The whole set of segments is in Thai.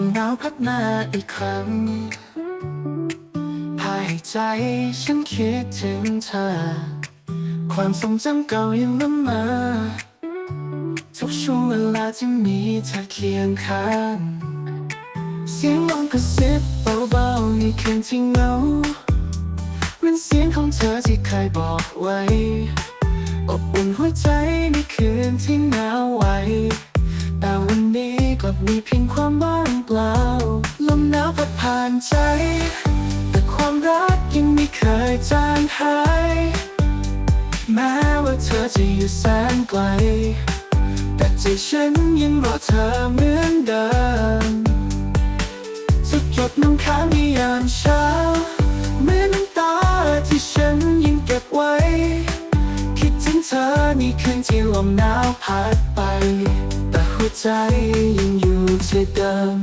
มหนาวพัดมาอีกครั้งภายใจฉันคิดถึงเธอ ความทรงจำเก่ายังนำมาทุกช่วงเวลาที่มีเธอเคียงข้างเสียงลมกระซิบเบาๆในคืนที่เหงาเป็นเสียงของเธอที่เคยบอกไว้ อบอุ่นหัวใจในคืนที่หนาวไว้แต่วันนี้ กลับมีเพียงความว่างเปล่า ลมหนาวพัดผ่านใจ แต่ความรักยังไม่เคยจางหาย แม้ว่าเธอจะอยู่แสนไกล แต่ใจฉันยังรอเธอเหมือนเดิมสุดหยดน้ำค้างในยามเช้าเหมือน ถึงเธอในคืนที่ลมหนาวพัดไป แต่หัวใจยังอยู่ที่เดิม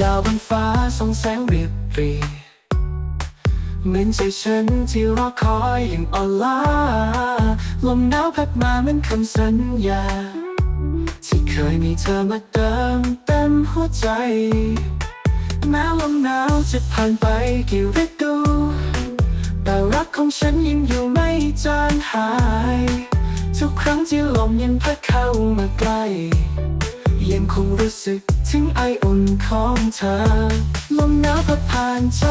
ดาวบนฟ้าส่องแสงเรียบเรียเหมือนใจฉันที่รอคอยอย่างอ่อนล้าลมหนาวพัดมาเหมือนคำสัญญา ที่เคยมีเธอมาเติมเต็มหัวใจ แม้ลมหนาวจะผ่านไปกี่ฤดู แต่รักของฉันยังอยู่ไม่จางหาย ทุกครั้งที่ลมยังพัดเข้ามาใกล้ยังคงรู้สึกถึงไออุ่นของเธอ ลมหนาวพัดผ่านใจ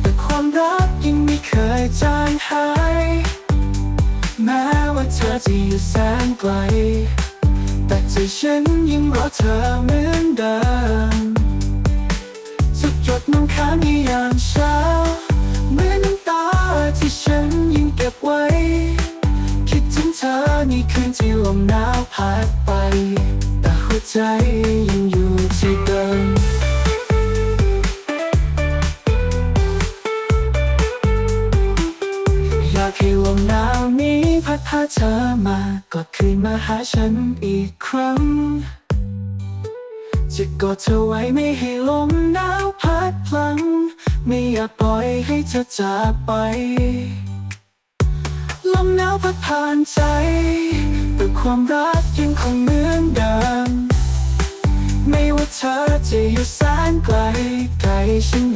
แต่ความรักยังไม่เคยจางหาย แม้ว่าเธอจะอยู่แสนไกล แต่ใจฉันยังรอเธอเหมือนเดิม พัดพาเธอมากลับคืนมาหาฉันอีกครั้ง จะกอดเธอไว้ไม่ให้ลมหนาวพัดพลัง ไม่อยากปล่อยให้เธอจากไป ลมหนาวพัดผ่านใจ แต่ความรักยังคงเหมือนเดิม ไม่ว่าเธอจะอยู่แสนไกลใจฉัน